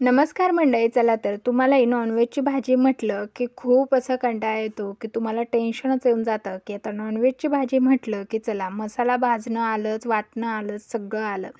नमस्कार मंडळी चला तर तुम्हालाही नॉनव्हेजची भाजी म्हटलं की खूप असा कंटाळा येतो की तुम्हाला टेन्शनच येऊन जातं की आता नॉनव्हेजची भाजी म्हटलं की चला मसाला भाजणं आलंच वाटणं आलंच सगळं आलं.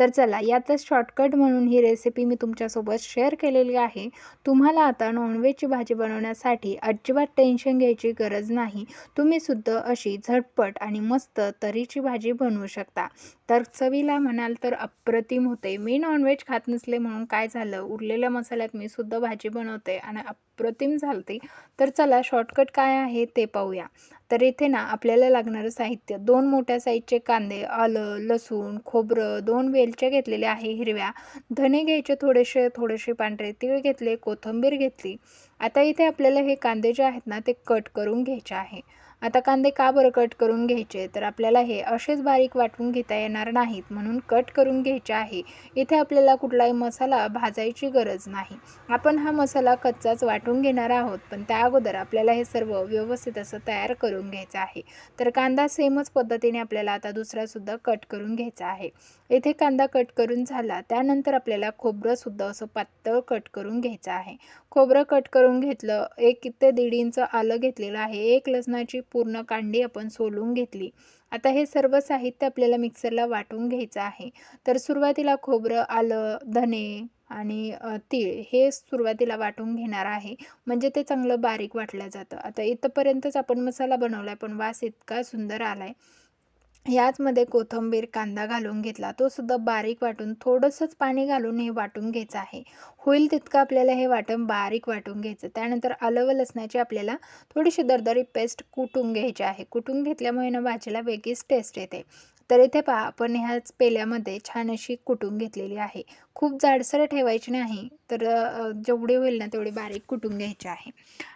तर चला यातच शॉर्टकट म्हणून ही रेसिपी मी तुमच्यासोबत शेअर केलेली आहे. तुम्हाला आता नॉनव्हेजची भाजी बनवण्यासाठी अजिबात टेन्शन घ्यायची गरज नाही. तुम्हीसुद्धा अशी झटपट आणि मस्त तरीची भाजी बनवू शकता. तर चवीला म्हणाल तर अप्रतिम होते. मी नॉनव्हेज खात नसले म्हणून काय झालं? उरलेल्या मसाल्यात मी सुद्धा भाजी बनवते आणि अप्रतिम झालती तर चला शॉर्टकट काय आहे ते पाहूया. तर इथे ना आपल्याला लागणारं साहित्य दोन मोठ्या साईजचे कांदे आलं लसूण खोबरं दोन वेलच्या घेतलेल्या आहे हिरव्या. धने घ्यायचे थोडेसे थोडेसे पांढरे तीळ घेतले कोथिंबीर घेतली. आता इथे आपल्याला हे कांदे जे आहेत ना ते कट करून घ्यायचे आहे. आता कांदे का बरं कट करून घ्यायचे? तर आपल्याला हे असेच बारीक वाटून घेता येणार नाहीत म्हणून कट करून घ्यायचे आहे. इथे आपल्याला कुठलाही मसाला भाजायची गरज नाही. आपण हा मसाला कच्चाच वाटून घेणार आहोत पण त्या अगोदर आपल्याला हे सर्व व्यवस्थित असं तयार करून घ्यायचं आहे. तर कांदा सेमच पद्धतीने आपल्याला आता दुसरासुद्धा कट करून घ्यायचा आहे. इथे कांदा कट करून झाला त्यानंतर आपल्याला खोबरंसुद्धा असं पातळ कट करून घ्यायचं आहे. खोबरं कट करून घेतलं एक ते दीड इंच आलं घेतलेलं आहे. एक लसणाची पूर्ण कांडी आपण सोलून घेतली. आता हे सर्व साहित्य आपल्याला मिक्सरला वाटून घ्यायचं आहे. तर सुरुवातीला खोबरं आलं धने आणि तीळ हे सुरुवातीला वाटून घेणार आहे. म्हणजे ते चांगलं बारीक वाटलं जातं. आता इथंपर्यंतच आपण मसाला बनवला आहे पण वास इतका सुंदर आला आहे याचमध्ये कोथिंबीर कांदा घालून घेतला. तो सुद्धा बारीक वाटून थोडंसंच पाणी घालून हे वाटून घ्यायचं आहे. होईल तितकं आपल्याला हे वाटण बारीक वाटून घ्यायचं. त्यानंतर आलं व लसणाची आपल्याला थोडीशी दरदरी पेस्ट कुटून घ्यायची आहे. कुटून घेतल्यामुळे ना भाजीला वेगळीच टेस्ट येते. तर इथे पहा आपण ह्याच पेल्यामध्ये छान अशी कुटून घेतलेली आहे. खूप जाडसर ठेवायची नाही तर जेवढे होईल ना तेवढे बारीक कुटून घ्यायचे आहे.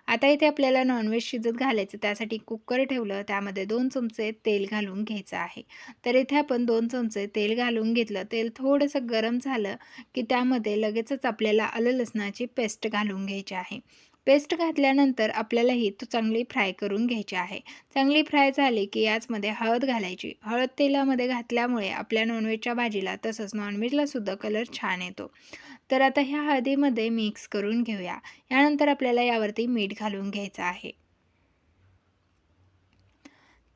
आता इथे आपल्याला नॉनव्हेज शिजत घालायचं त्यासाठी कुकर ठेवलं त्यामध्ये दोन चमचे तेल घालून घ्यायचं आहे. तर इथे आपण दोन चमचे तेल घालून घेतलं तेल थोडंसं गरम झालं की त्यामध्ये लगेचच आपल्याला आलं लसणाची पेस्ट घालून घ्यायची आहे. पेस्ट घातल्यानंतर आपल्याला ही तो चांगली फ्राय करून घ्यायची आहे. चांगली फ्राय झाली की याचमध्ये हळद घालायची. हळद तेलामध्ये घातल्यामुळे आपल्या नॉनव्हेजच्या भाजीला तसंच नॉनव्हेजला सुद्धा कलर छान येतो. तर आता ह्या हळदीमध्ये मिक्स करून घेऊया. यानंतर आपल्याला यावरती मीठ घालून घ्यायचं आहे.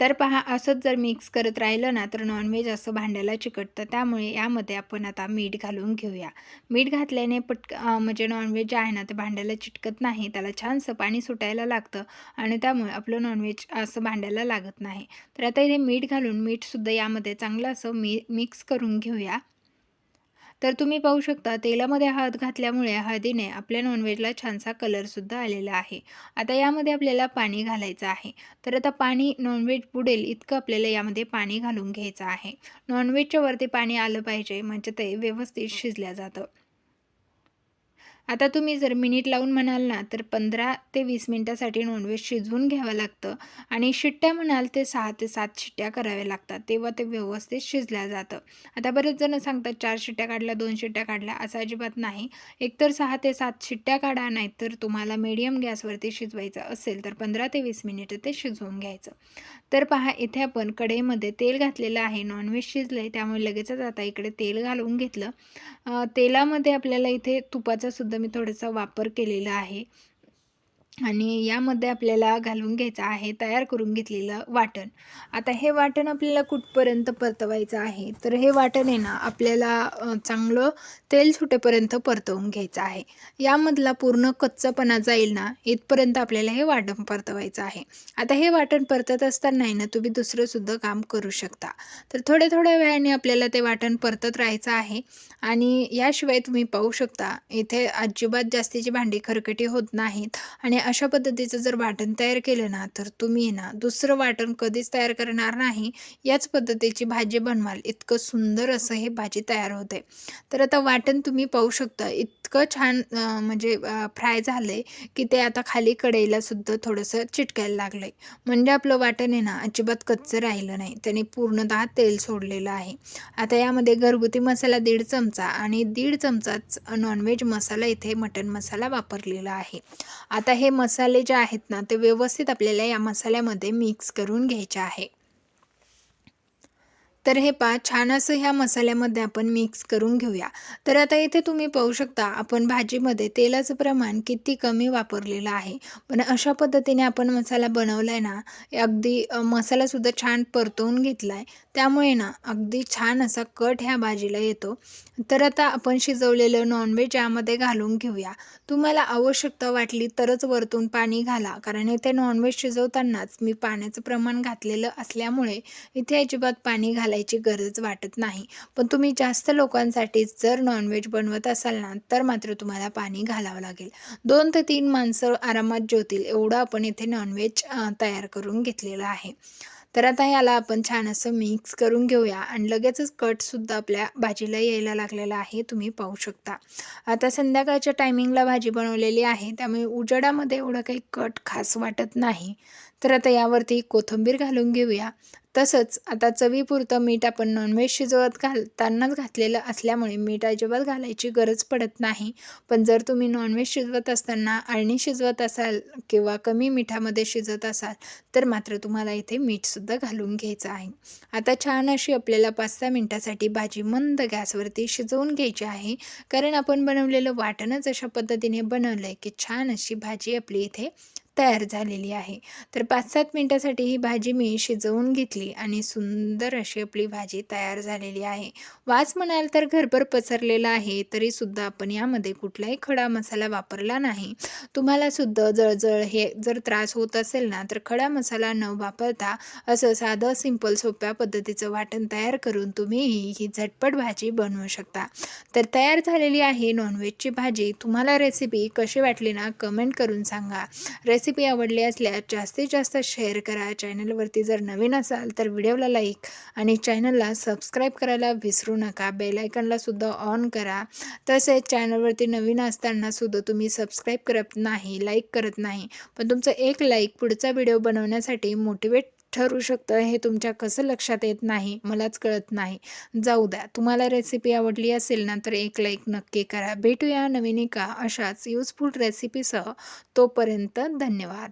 तर पहा असंच जर मिक्स करत राहिलं ना तर नॉनव्हेज असं भांड्याला चिकटतं. त्यामुळे यामध्ये आपण आता मीठ घालून घेऊया. मीठ घातल्याने पटक म्हणजे नॉनव्हेज जे आहे ना ते भांड्याला चिटकत नाही. त्याला छानसं पाणी सुटायला लागतं आणि त्यामुळे आपलं नॉनव्हेज असं भांड्याला लागत नाही. तर आता इथे मीठ घालून मीठसुद्धा यामध्ये चांगलं असं मी मिक्स करून घेऊया. तर तुम्ही पाहू शकता तेलामध्ये हळद घातल्यामुळे हळदीने आपल्या नॉनव्हेजला छानसा कलरसुद्धा आलेला आहे. आता यामध्ये आपल्याला पाणी घालायचं आहे. तर आता पाणी नॉनव्हेज बुडेल इतकं आपल्याला यामध्ये पाणी घालून घ्यायचं आहे. नॉनव्हेजच्या वरती पाणी आलं पाहिजे म्हणजे ते व्यवस्थित शिजल्या जातं. आता तुम्ही जर मिनिट लावून म्हणाल ना तर पंधरा ते वीस मिनटासाठी नॉनव्हेज शिजवून घ्यावं लागतं आणि शिट्ट्या म्हणाल ते सहा ते सात शिट्ट्या कराव्या लागतात तेव्हा ते व्यवस्थित शिजल्या जातं. आता बरेच जण सांगतात चार शिट्ट्या काढल्या दोन शिट्ट्या काढल्या असं अजिबात नाही. एकतर सहा ते सात शिट्ट्या काढा नाही तर तुम्हाला मीडियम गॅसवरती शिजवायचं असेल तर पंधरा ते वीस मिनिटं ते शिजवून घ्यायचं. तर पहा इथे आपण कढईमध्ये तेल घातलेलं आहे नॉनव्हेज शिजलं आहे त्यामुळे लगेचच आता इकडे तेल घालून घेतलं. तेलामध्ये आपल्याला इथे तुपाचा सुद्धा मी थोडासा वापर केलेला आहे. आणि यामध्ये आपल्याला घालून घ्यायचं आहे तयार करून घेतलेलं वाटण. आता हे वाटण आपल्याला कुठपर्यंत परतवायचं आहे? तर हे वाटण आहे ना आपल्याला चांगलं तेल सुटेपर्यंत परतवून घ्यायचं आहे. यामधला पूर्ण कच्चापणा जाईल ना इथपर्यंत आपल्याला हे वाटण परतवायचं आहे. आता हे वाटण परतत असताना आहे ना तुम्ही दुसरंसुद्धा काम करू शकता. तर थोड्या थोड्या वेळाने आपल्याला ते वाटण परतत राहायचं आहे आणि याशिवाय तुम्ही पाहू शकता इथे अजिबात जास्तीची भांडी खरकटी होत नाहीत आणि अशा पद्धतीचं जर वाटण तयार केलं ना तर तुम्ही ना दुसरं वाटण कधीच तयार करणार नाही. याच पद्धतीची भाजी बनवाल. इतकं सुंदर असं हे भाजी तयार होते. तर आता वाटण तुम्ही पाहू शकता. इत इतकं छान म्हणजे फ्राय झालं आहे की ते आता खाली कढईला सुद्धा थोडंसं चिटकायला लागलं आहे म्हणजे आपलं वाटण आहे ना अजिबात कच्चं राहिलं नाही. त्याने पूर्णतः तेल सोडलेलं आहे. आता यामध्ये घरगुती मसाला दीड चमचा आणि दीड चमचाच नॉनव्हेज मसाला इथे मटण मसाला वापरलेला आहे. आता हे मसाले जे आहेत ना ते व्यवस्थित आपल्याला या मसाल्यामध्ये मिक्स करून घ्यायचे आहे. तर हे पहा छान असं ह्या मसाल्यामध्ये आपण मिक्स करून घेऊया. तर आता इथे तुम्ही पाहू शकता आपण भाजीमध्ये तेलाचं प्रमाण किती कमी वापरलेलं आहे. पण अशा पद्धतीने आपण मसाला बनवला आहे ना अगदी मसालासुद्धा छान परतवून घेतला आहे त्यामुळे ना अगदी छान असा कट ह्या भाजीला येतो. तर आता आपण शिजवलेलं नॉनव्हेज यामध्ये घालून घेऊया. तुम्हाला आवश्यकता वाटली तरच वरतून पाणी घाला कारण इथे नॉनव्हेज शिजवतानाच मी पाण्याचं प्रमाण घातलेलं असल्यामुळे इथे अजिबात पाणी घाला घालायची गरज वाटत नाही. पण तुम्ही जास्त लोकांसाठी जर नॉनव्हेज बनवत असाल ना तर मात्र तुम्हाला पाणी घालावं लागेल. दोन ते तीन माणसं आरामात जेवतील एवढं आपण इथे नॉनव्हेज तयार करून घेतलेलं आहे. तर आता याला आपण छान असं मिक्स करून घेऊया आणि लगेचच कटसुद्धा आपल्या भाजीला यायला लागलेला आहे तुम्ही पाहू शकता. आता संध्याकाळच्या टायमिंगला भाजी बनवलेली आहे त्यामुळे उजेडामध्ये एवढं काही कट खास वाटत नाही. तर आता यावरती कोथिंबीर घालून घेऊया. तसंच आता चवीपुरतं मीठ आपण नॉनव्हेज शिजवत घालतानाच घातलेलं असल्यामुळे मीठ अजिबात घालायची गरज पडत नाही. पण जर तुम्ही नॉनव्हेज शिजवत असताना अळणी शिजवत असाल किंवा कमी मिठामध्ये शिजत असाल तर मात्र तुम्हाला इथे मीठसुद्धा घालून घ्यायचं आहे. आता छान अशी आपल्याला पाच सहा मिनटासाठी भाजी मंद गॅसवरती शिजवून घ्यायची आहे. कारण आपण बनवलेलं वाटणच अशा पद्धतीने बनवलं आहे की छान अशी भाजी आपली इथे तयार झालेली आहे. तर पाच सात मिनटासाठी ही भाजी मी शिजवून घेतली आणि सुंदर अशी आपली भाजी तयार झालेली आहे. वास म्हणाल तर घरभर पसरलेला आहे तरीसुद्धा आपण यामध्ये कुठलाही खडा मसाला वापरला नाही. तुम्हाला सुद्धा जळजळ हे जर त्रास होत असेल ना तर खडा मसाला न वापरता असं साधं सिंपल सोप्या पद्धतीचं वाटण तयार करून तुम्ही ही झटपट भाजी बनवू शकता. तर तयार झालेली आहे नॉनव्हेजची भाजी. तुम्हाला रेसिपी कशी वाटली ना कमेंट करून सांगा. रेसिपी आवडली असल्यास जास्तीत जास्त शेअर करा. चॅनलवरती जर नवीन असाल तर व्हिडिओला लाईक आणि चॅनलला सबस्क्राईब करायला विसरू नका. बेलायकनलासुद्धा ऑन करा. तसेच चॅनलवरती नवीन असतानासुद्धा तुम्ही सबस्क्राईब करत नाही लाईक करत नाही. पण तुमचं एक लाईक पुढचा व्हिडिओ बनवण्यासाठी मोटिवेट ठरू शकतं हे तुमच्या कसं लक्षात येत नाही मलाच कळत नाही. जाऊ द्या तुम्हाला रेसिपी आवडली असेल ना तर एक लाईक नक्की करा. भेटूया नवीन एका अशाच युजफुल रेसिपीसह तोपर्यंत धन्यवाद.